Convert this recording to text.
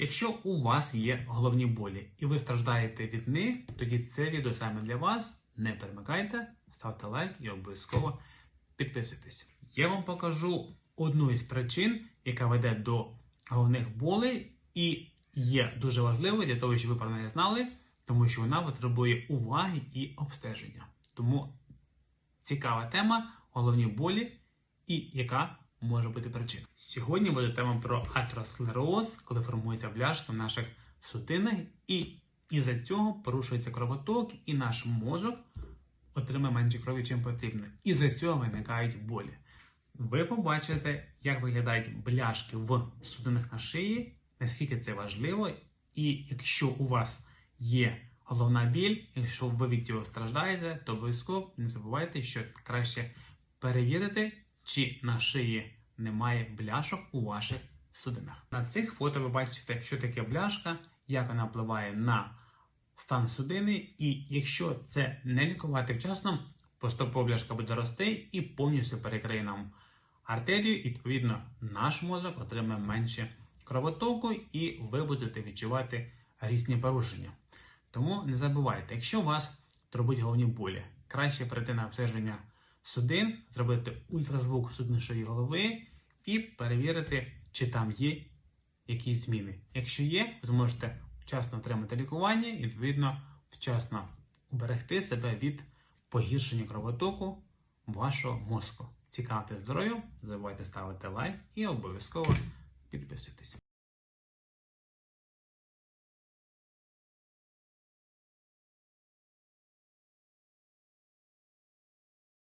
Якщо у вас є головні болі і ви страждаєте від них, тоді це відео саме для вас. Не перемикайте, ставте лайк і обов'язково підписуйтесь. Я вам покажу одну із причин, яка веде до головних болей, і є дуже важливою для того, щоб ви про неї знали, тому що вона потребує уваги і обстеження. Тому цікава тема головні болі і яка може бути причина. Сьогодні буде тема про атеросклероз, коли формується бляшка в наших судинах, і із-за цього порушується кровоток, і наш мозок отримає менше крові, чим потрібно. І за цього виникають болі. Ви побачите, як виглядають бляшки в судинах на шиї, наскільки це важливо, і якщо у вас є головна біль, якщо ви від цього страждаєте, то обов'язково не забувайте, що краще перевірити, чи на шиї немає бляшок у ваших судинах. На цих фото ви бачите, що таке бляшка, як вона впливає на стан судини, і якщо це не лікувати вчасно, поступово бляшка буде рости і повністю перекриє нам артерію, і відповідно наш мозок отримає менше кровотоку, і ви будете відчувати різні порушення. Тому не забувайте, якщо у вас турбують головні болі, краще прийти на обстеження судин, зробити ультразвук суднишої голови і перевірити, чи там є якісь зміни. Якщо є, ви зможете вчасно отримати лікування і відповідно вчасно уберегти себе від погіршення кровотоку вашого мозку. Цікавте здоров'ям, забувайте ставити лайк і обов'язково підписуйтесь.